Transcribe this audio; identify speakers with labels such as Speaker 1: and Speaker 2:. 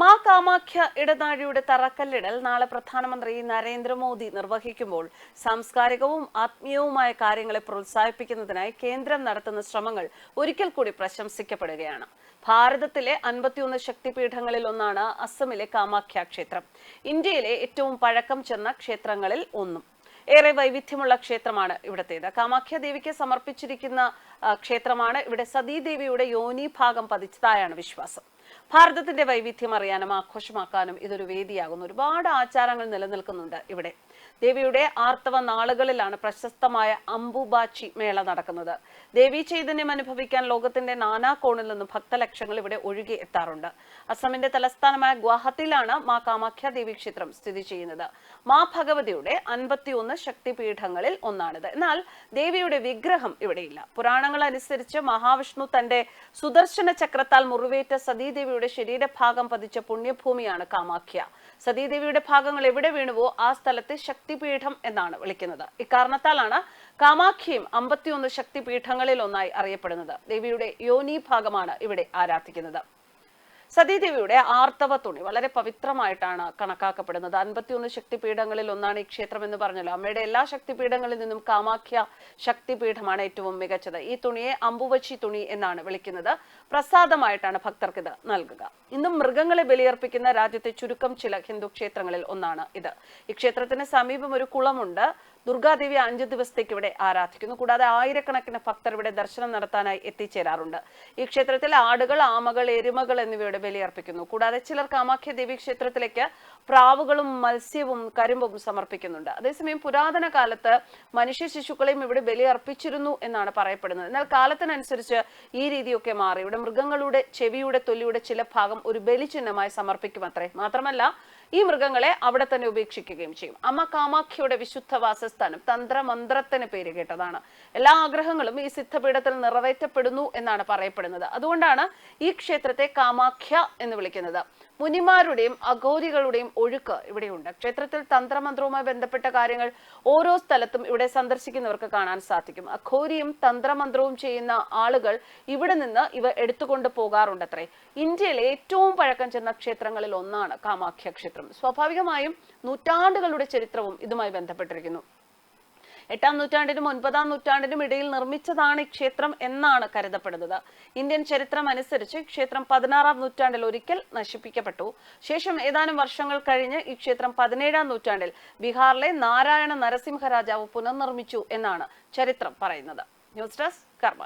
Speaker 1: മാ കാമാഖ്യ ഇടനാഴിയുടെ തറക്കല്ലിടൽ നാളെ പ്രധാനമന്ത്രി നരേന്ദ്രമോദി നിർവഹിക്കുമ്പോൾ സാംസ്കാരികവും ആത്മീയവുമായ കാര്യങ്ങളെ പ്രോത്സാഹിപ്പിക്കുന്നതിനായി കേന്ദ്രം നടത്തുന്ന ശ്രമങ്ങൾ ഒരിക്കൽ കൂടി പ്രശംസിക്കപ്പെടുകയാണ്. ഭാരതത്തിലെ അൻപത്തിയൊന്ന് ശക്തിപീഠങ്ങളിൽ ഒന്നാണ് അസമിലെ കാമാഖ്യ ക്ഷേത്രം. ഇന്ത്യയിലെ ഏറ്റവും പഴക്കം ചെന്ന ക്ഷേത്രങ്ങളിൽ ഒന്നും. ഏറെ വൈവിധ്യമുള്ള ക്ഷേത്രമാണ് ഇവിടത്തേത്. കാമാഖ്യ ദേവിക്ക് സമർപ്പിച്ചിരിക്കുന്ന ക്ഷേത്രമാണ് ഇവിടെ സതീദേവിയുടെ യോനി ഭാഗം പതിച്ചതായാണ് വിശ്വാസം. ഭാരതത്തിന്റെ വൈവിധ്യം അറിയാനും ആഘോഷമാക്കാനും ഇതൊരു വേദിയാകുന്നു. ഒരുപാട് ആചാരങ്ങൾ നിലനിൽക്കുന്നുണ്ട് ഇവിടെ. ദേവിയുടെ ആർത്തവ നാളുകളിലാണ് പ്രശസ്തമായ അംബുബാച്ചി മേള നടക്കുന്നത്. ദേവി ചൈതന്യം അനുഭവിക്കാൻ ലോകത്തിന്റെ നാനാ കോണിൽ നിന്നും ഭക്തലക്ഷങ്ങൾ ഇവിടെ ഒഴുകി എത്താറുണ്ട്. അസമിന്റെ തലസ്ഥാനമായ ഗുവാഹത്തിയിലാണ് മാ കാമാഖ്യ ദേവി ക്ഷേത്രം സ്ഥിതി ചെയ്യുന്നത്. മാ ഭഗവതിയുടെ അൻപത്തിയൊന്ന് ശക്തിപീഠങ്ങളിൽ ഒന്നാണിത്. എന്നാൽ ദേവിയുടെ വിഗ്രഹം ഇവിടെയില്ല. പുരാണങ്ങൾ അനുസരിച്ച് മഹാവിഷ്ണു തന്റെ സുദർശന ചക്രത്താൽ മുറിവേറ്റ സതീദേവിയുടെ ശരീരഭാഗം പതിച്ച പുണ്യഭൂമിയാണ് കാമാഖ്യ. സതീദേവിയുടെ ഭാഗങ്ങൾ എവിടെ വീണുവോ ആ സ്ഥലത്തെ ശക്തിപീഠം എന്നാണ് വിളിക്കുന്നത്. ഇക്കാരണത്താലാണ് കാമാഖ്യം അമ്പത്തിയൊന്ന് ശക്തിപീഠങ്ങളിൽ ഒന്നായി അറിയപ്പെടുന്നത്. ദേവിയുടെ യോനി ഭാഗമാണ് ഇവിടെ ആരാധിക്കുന്നത്. സതീദേവിയുടെ ആർത്തവ തുണി വളരെ പവിത്രമായിട്ടാണ് കണക്കാക്കപ്പെടുന്നത്. അൻപത്തിയൊന്ന് ശക്തിപീഠങ്ങളിൽ ഒന്നാണ് ഈ ക്ഷേത്രം എന്ന് പറഞ്ഞല്ലോ. അമ്മയുടെ എല്ലാ ശക്തിപീഠങ്ങളിൽ നിന്നും കാമാഖ്യ ശക്തിപീഠമാണ് ഏറ്റവും മികച്ചത്. ഈ തുണിയെ അമ്പുവച്ചി തുണി എന്നാണ് വിളിക്കുന്നത്. പ്രസാദമായിട്ടാണ് ഭക്തർക്ക് ഇത് നൽകുക. ഇന്നും മൃഗങ്ങളെ ബലിയർപ്പിക്കുന്ന രാജ്യത്തെ ചുരുക്കം ചില ഹിന്ദു ക്ഷേത്രങ്ങളിൽ ഒന്നാണ് ഇത്. ഈ ക്ഷേത്രത്തിന് സമീപം ഒരു കുളമുണ്ട്. ദുർഗാദേവി അഞ്ചു ദിവസത്തേക്ക് ഇവിടെ ആരാധിക്കുന്നു. കൂടാതെ ആയിരക്കണക്കിന് ഭക്തർ ഇവിടെ ദർശനം നടത്താനായി എത്തിച്ചേരാറുണ്ട്. ഈ ക്ഷേത്രത്തിൽ ആടുകൾ ആമകൾ എരുമകൾ എന്നിവയുടെ ബലിയർപ്പിക്കുന്നു. കൂടാതെ ചിലർ കാമാഖ്യ ദേവി ക്ഷേത്രത്തിലേക്ക് പ്രാവുകളും മത്സ്യവും കരിമ്പും സമർപ്പിക്കുന്നുണ്ട്. അതേസമയം പുരാതന കാലത്ത് മനുഷ്യ ശിശുക്കളെയും ഇവിടെ ബലിയർപ്പിച്ചിരുന്നു എന്നാണ് പറയപ്പെടുന്നത്. എന്നാൽ കാലത്തിനനുസരിച്ച് ഈ രീതിയൊക്കെ മാറി. ഇവിടെ മൃഗങ്ങളുടെ ചെവിയുടെ തൊലിയുടെ ചില ഭാഗം ഒരു ബലിചിഹ്നമായി സമർപ്പിക്കും അത്രേ മാത്രമല്ല ഈ മൃഗങ്ങളെ അവിടെ തന്നെ ഉപേക്ഷിക്കുകയും ചെയ്യും. അമ്മ കാമാഖ്യയുടെ വിശുദ്ധ വാസസ്ഥാനം തന്ത്രമന്ത്രത്തിന് പേര് കേട്ടതാണ്. എല്ലാ ആഗ്രഹങ്ങളും ഈ സിദ്ധപീഠത്തിൽ നിറവേറ്റപ്പെടുന്നു എന്നാണ് പറയപ്പെടുന്നത്. അതുകൊണ്ടാണ് ഈ ക്ഷേത്രത്തെ കാമാഖ്യ എന്ന് വിളിക്കുന്നത്. മുനിമാരുടെയും അഘോരികളുടെയും ഒഴുക്ക് ഇവിടെയുണ്ട്. ക്ഷേത്രത്തിൽ തന്ത്രമന്ത്രവുമായി ബന്ധപ്പെട്ട കാര്യങ്ങൾ ഓരോ സ്ഥലത്തും ഇവിടെ സന്ദർശിക്കുന്നവർക്ക് കാണാൻ സാധിക്കും. അഘോരിയും തന്ത്രമന്ത്രവും ചെയ്യുന്ന ആളുകൾ ഇവിടെ നിന്ന് ഇവ എടുത്തുകൊണ്ട് പോകാറുണ്ടത്രേ. ഇന്ത്യയിലെ ഏറ്റവും പഴക്കം ചെന്ന ക്ഷേത്രങ്ങളിൽ ഒന്നാണ് കാമാഖ്യ ക്ഷേത്രം. സ്വാഭാവികമായും നൂറ്റാണ്ടുകളുടെ ചരിത്രവും ഇതുമായി ബന്ധപ്പെട്ടിരിക്കുന്നു. എട്ടാം നൂറ്റാണ്ടിനും ഒൻപതാം നൂറ്റാണ്ടിനും ഇടയിൽ നിർമ്മിച്ചതാണ് ഈ ക്ഷേത്രം എന്നാണ് കരുതപ്പെടുന്നത്. ഇന്ത്യൻ ചരിത്രം അനുസരിച്ച് ഈ ക്ഷേത്രം പതിനാറാം നൂറ്റാണ്ടിൽ ഒരിക്കൽ നശിപ്പിക്കപ്പെട്ടു. ശേഷം ഏതാനും വർഷങ്ങൾ കഴിഞ്ഞ് ഈ ക്ഷേത്രം പതിനേഴാം നൂറ്റാണ്ടിൽ ബീഹാറിലെ നാരായണ നരസിംഹരാജാവ് പുനർനിർമ്മിച്ചു എന്നാണ് ചരിത്രം പറയുന്നത്. ന്യൂസ് ഡെസ്ക് കർമ്മ